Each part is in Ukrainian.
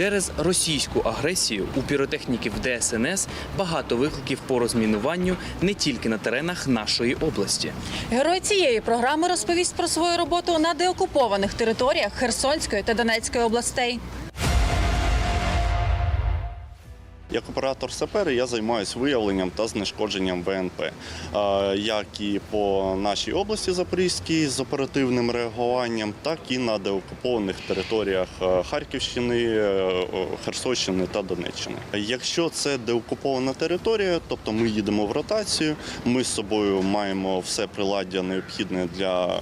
Через російську агресію у піротехніків ДСНС багато викликів по розмінуванню не тільки на теренах нашої області. Герой цієї програми розповість про свою роботу на деокупованих територіях Херсонської та Донецької областей. Як оператор сапери я займаюся виявленням та знешкодженням ВНП, е, як і по нашій області Запорізькій з оперативним реагуванням, так і на деокупованих територіях е, Харківщини, е, Херсонщини та Донеччини. Якщо це деокупована територія, тобто ми їдемо в ротацію, ми з собою маємо все приладдя необхідне для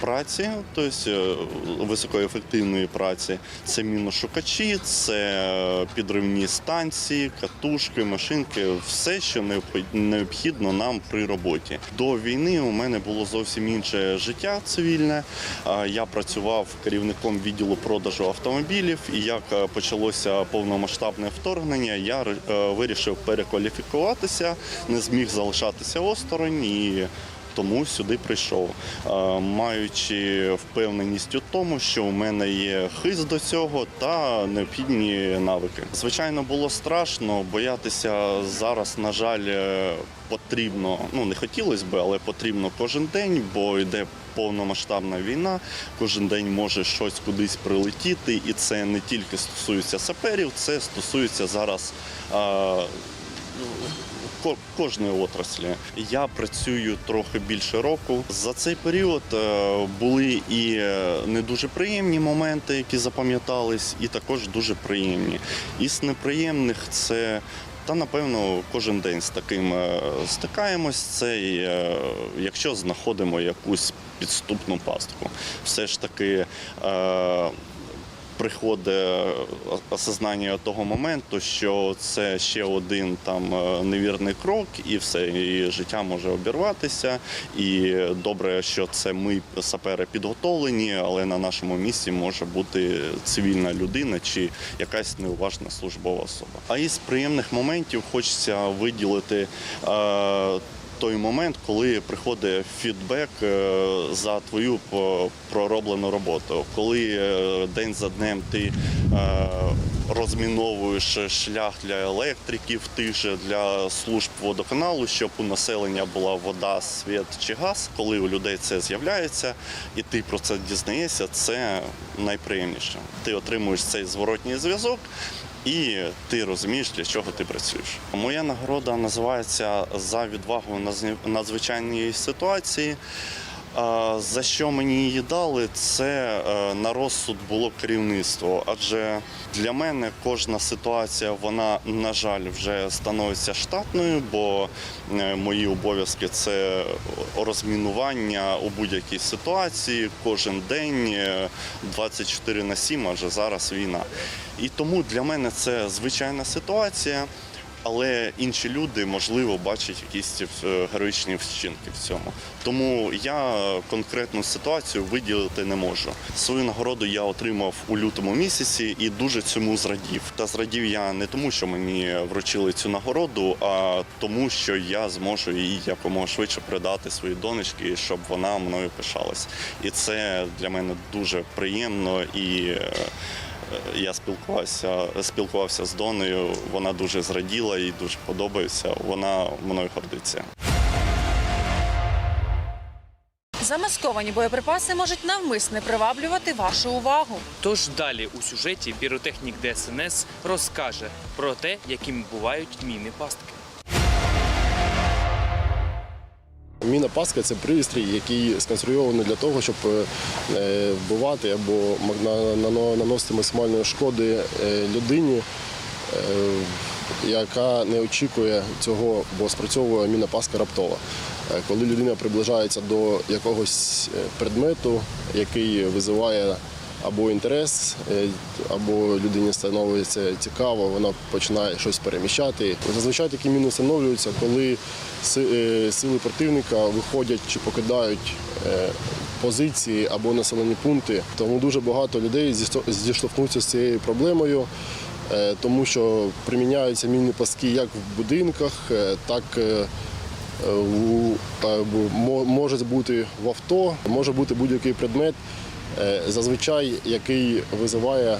праці, тобто е, високоефективної праці. Це міношукачі, це підривні станції, катушки, машинки, все, що необхідно нам при роботі. До війни у мене було зовсім інше життя цивільне. Я працював керівником відділу продажу автомобілів, і як е, почалося повномасштабне вторгнення, я е, вирішив перекваліфікуватися, не зміг залишатися осторонь і тому сюди прийшов, Е, маючи впевненість у тому, що у мене є хист до цього та необхідні навики. Звичайно, було страшно, боятися зараз, на жаль, е, потрібно. Ну не хотілося б, але потрібно кожен день, бо йде повномасштабна війна. Кожен день може щось кудись прилетіти, і це не тільки стосується саперів, це стосується зараз. е, кожної отраслі. Я працюю трохи більше року. За цей період е, були і е, не дуже приємні моменти, які запам'ятались, і також дуже приємні. Із неприємних це. Та напевно кожен день з таким е, стикаємось. Це якщо знаходимо якусь підступну пастку, все ж таки приходить осознання того моменту, що це ще один там е, невірний крок, і все, і життя може обірватися. І добре, що це ми сапери підготовлені, але на нашому місці може бути цивільна людина чи якась неуважна службова особа. А із приємних моментів хочеться виділити. Той момент, коли приходить фідбек е, за твою пророблену роботу, коли е, день за днем ти е, розміновуєш шлях для електриків, же для служб водоканалу, щоб у населення була вода, світ чи газ. Коли у людей це з'являється, і ти про це дізнаєшся, це найприємніше. Ти отримуєш цей зворотній зв'язок. І ти розумієш, для чого ти працюєш. Моя нагорода називається за відвагу на надзвичайній ситуації. За що мені її дали, це е, на розсуд було керівництво. Адже для мене кожна ситуація, вона, на жаль, вже становиться штатною, бо е, мої обов'язки це розмінування у будь-якій ситуації кожен день, е, 24 на 7, адже зараз війна. І тому для мене це звичайна ситуація. Але інші люди, можливо, бачать якісь е, героїчні вчинки в цьому. Тому я конкретну ситуацію виділити не можу. Свою нагороду я отримав у лютому місяці і дуже цьому зрадів. Та зрадів я не тому, що мені вручили цю нагороду, а тому, що я зможу її якомога швидше передати своїй донечці, щоб вона мною пишалась. І це для мене дуже приємно і. Я спілкувався, спілкувався з Доною. Вона дуже зраділа і дуже подобається. Вона мною гордиться. Замасковані боєприпаси можуть навмисне приваблювати вашу увагу. Тож далі у сюжеті піротехнік ДСНС розкаже про те, якими бувають міни пастки. Міна Паска це пристрій, який сконструйований для того, щоб е, вбивати або наносити максимальної шкоди е, людині, е, яка не очікує цього, бо спрацьовує міна Паска раптово. Е, Коли людина приближається до якогось е, предмету, який визиває або інтерес, е, або людині становиться цікаво, вона починає щось переміщати. Зазвичай такі міни встановлюються, коли е, сили противника виходять чи покидають е, позиції або населені пункти. Тому дуже багато людей зіштовхнуться з цією проблемою. Тому що приміняються мінні паски як в будинках, так мо- може бути в авто, може бути будь-який предмет, зазвичай який визиває е,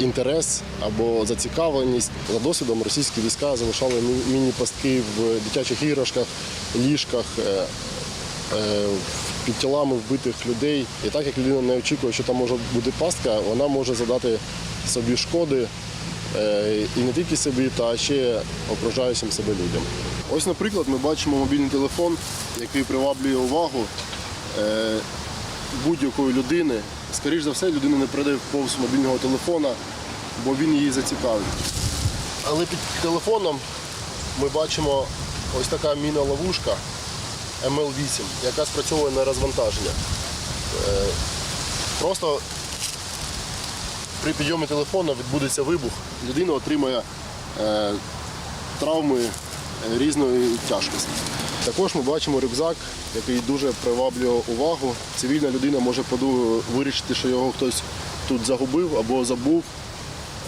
інтерес або зацікавленість. За досвідом російські війська залишали міні-пастки в дитячих іграшках, ліжках. е, е, Під тілами вбитих людей. І так як людина не очікує, що там може бути пастка, вона може задати собі шкоди е, і не тільки собі, та ще окружаючим себе людям. Ось, наприклад, ми бачимо мобільний телефон, який приваблює увагу е, будь-якої людини. Скоріше за все, людина не прийде повз мобільного телефона, бо він її зацікавить. Але під телефоном ми бачимо ось така міна-ловушка МЛ-8, яка спрацьовує на розвантаження. Е, Просто при підйомі телефону відбудеться вибух, людина отримає е, травми різної тяжкості. Також ми бачимо рюкзак, який дуже приваблює увагу. Цивільна людина може вирішити, що його хтось тут загубив або забув,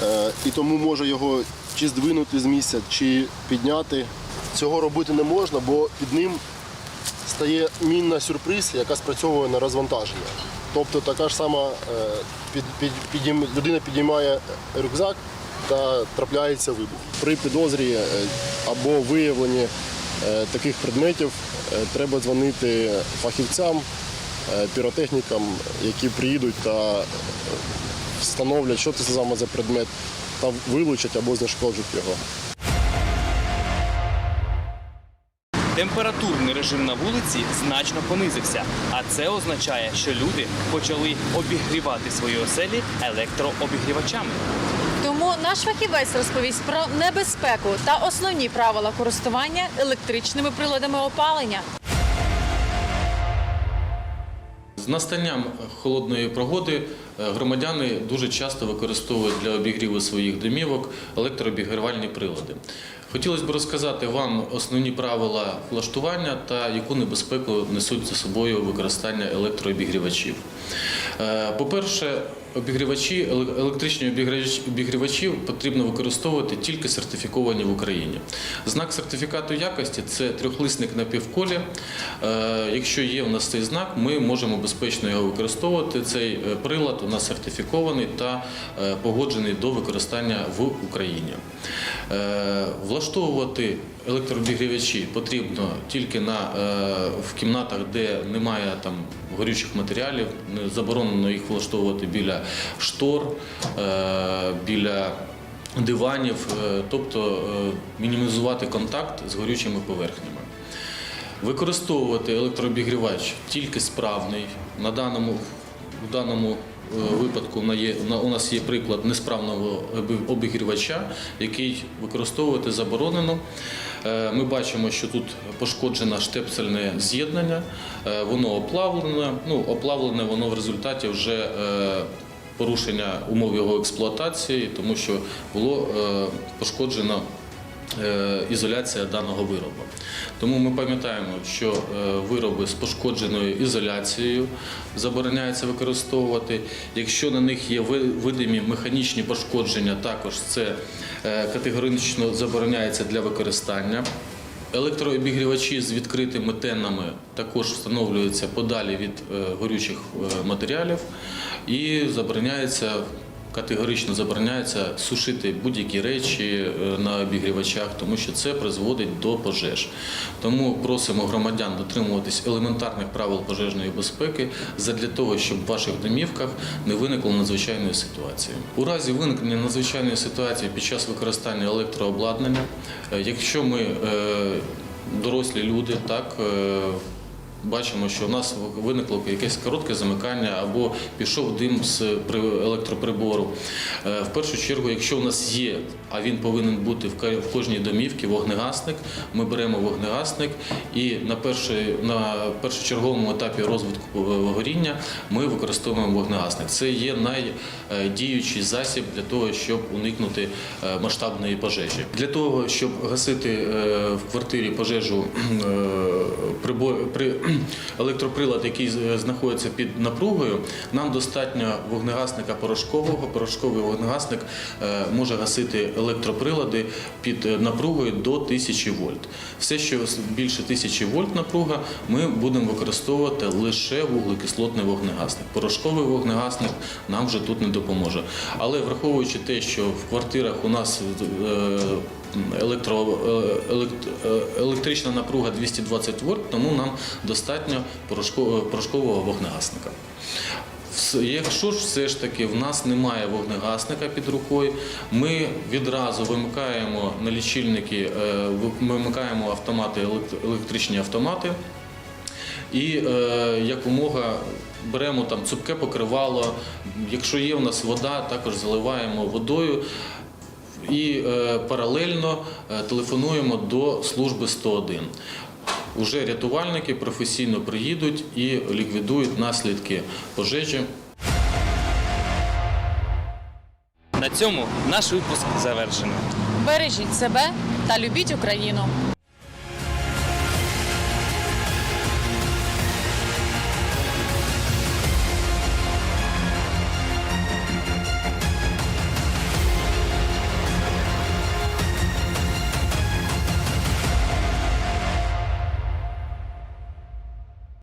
Е, і тому може його чи здвинути з місця, чи підняти. Цього робити не можна, бо під ним стає мінна сюрприз, яка спрацьовує на розвантаження. Тобто така ж сама е, під, під, людина підіймає рюкзак та трапляється вибух. При підозрі е, або виявленні таких предметів е, треба дзвонити фахівцям, е, піротехнікам, які приїдуть та е, встановлять, що це саме за предмет, та вилучать або знешкоджать його. Температурний режим на вулиці значно понизився, а це означає, що люди почали обігрівати свої оселі електрообігрівачами. Тому наш фахівець розповість про небезпеку та основні правила користування електричними приладами опалення. З настанням холодної погоди е, громадяни дуже часто використовують для обігріву своїх домівок електрообігрівальні прилади. Хотілося б розказати вам основні правила влаштування та яку небезпеку несуть за собою використання електрообігрівачів. Е, По-перше, обігрівачі, електричні обігрівачі потрібно використовувати тільки сертифіковані в Україні. Знак сертифікату якості це трьохлисник на півколі. Е, Якщо є у нас цей знак, ми можемо безпечно його використовувати. Цей е, прилад у нас сертифікований та погоджений до використання в Україні. Влаштовувати електрообігрівачі потрібно тільки на, е, в кімнатах, де немає там горючих матеріалів. Заборонено їх влаштовувати біля штор, е, біля диванів, е, тобто мінімізувати контакт з горючими поверхнями. Використовувати електрообігрівач тільки справний. На даному, в даному е, випадку у нас є приклад несправного обігрівача, який використовувати заборонено. Е, Ми бачимо, що тут пошкоджено штепсельне з'єднання, е, воно оплавлене. Ну, оплавлене воно в результаті вже порушення умов його експлуатації, тому що було пошкоджено ізоляція даного виробу. Тому ми пам'ятаємо, що е, вироби з пошкодженою ізоляцією забороняється використовувати. Якщо на них є видимі механічні пошкодження, також це е, категорично забороняється для використання. Електрообігрівачі з відкритими тенами також встановлюються подалі від е, горючих е, матеріалів і забороняється. Категорично забороняється сушити будь-які речі е, на обігрівачах, тому що це призводить до пожеж. Тому просимо громадян дотримуватись елементарних правил пожежної безпеки задля того, щоб в ваших домівках не виникло надзвичайної ситуації. У разі виникнення надзвичайної ситуації під час використання електрообладнання, е, якщо ми е, дорослі люди, так. Бачимо, що в нас виникло якесь коротке замикання або пішов дим з при- електроприбору. Е, В першу чергу, якщо у нас є, а він повинен бути в кожній домівці вогнегасник, ми беремо вогнегасник і на перший, на першочерговому етапі розвитку е, горіння ми використовуємо вогнегасник. Це є найдіючий засіб для того, щоб уникнути е, масштабної пожежі. Для того, щоб гасити в квартирі пожежу при електроприлад, який е, знаходиться під напругою, нам достатньо вогнегасника порошкового. Порошковий вогнегасник е, може гасити електроприлади під е, напругою до 1000 вольт. Все, що більше 1000 вольт напруга, ми будемо використовувати лише вуглекислотний вогнегасник. Порошковий вогнегасник нам вже тут не допоможе. Але враховуючи те, що в квартирах у нас електро, е, елект- е, електрична напруга 220 вольт, тому нам достатньо порошко- порошкового вогнегасника. Якщо ж все ж таки в нас немає вогнегасника під рукою, ми відразу вимикаємо на лічильники, е, вимикаємо автомати, електричні автомати і е, якомога беремо там цупке покривало. Якщо є в нас вода, також заливаємо водою. І е, паралельно е, телефонуємо до служби 101. Уже рятувальники професійно приїдуть і ліквідують наслідки пожежі. На цьому наш випуск завершено. Бережіть себе та любіть Україну.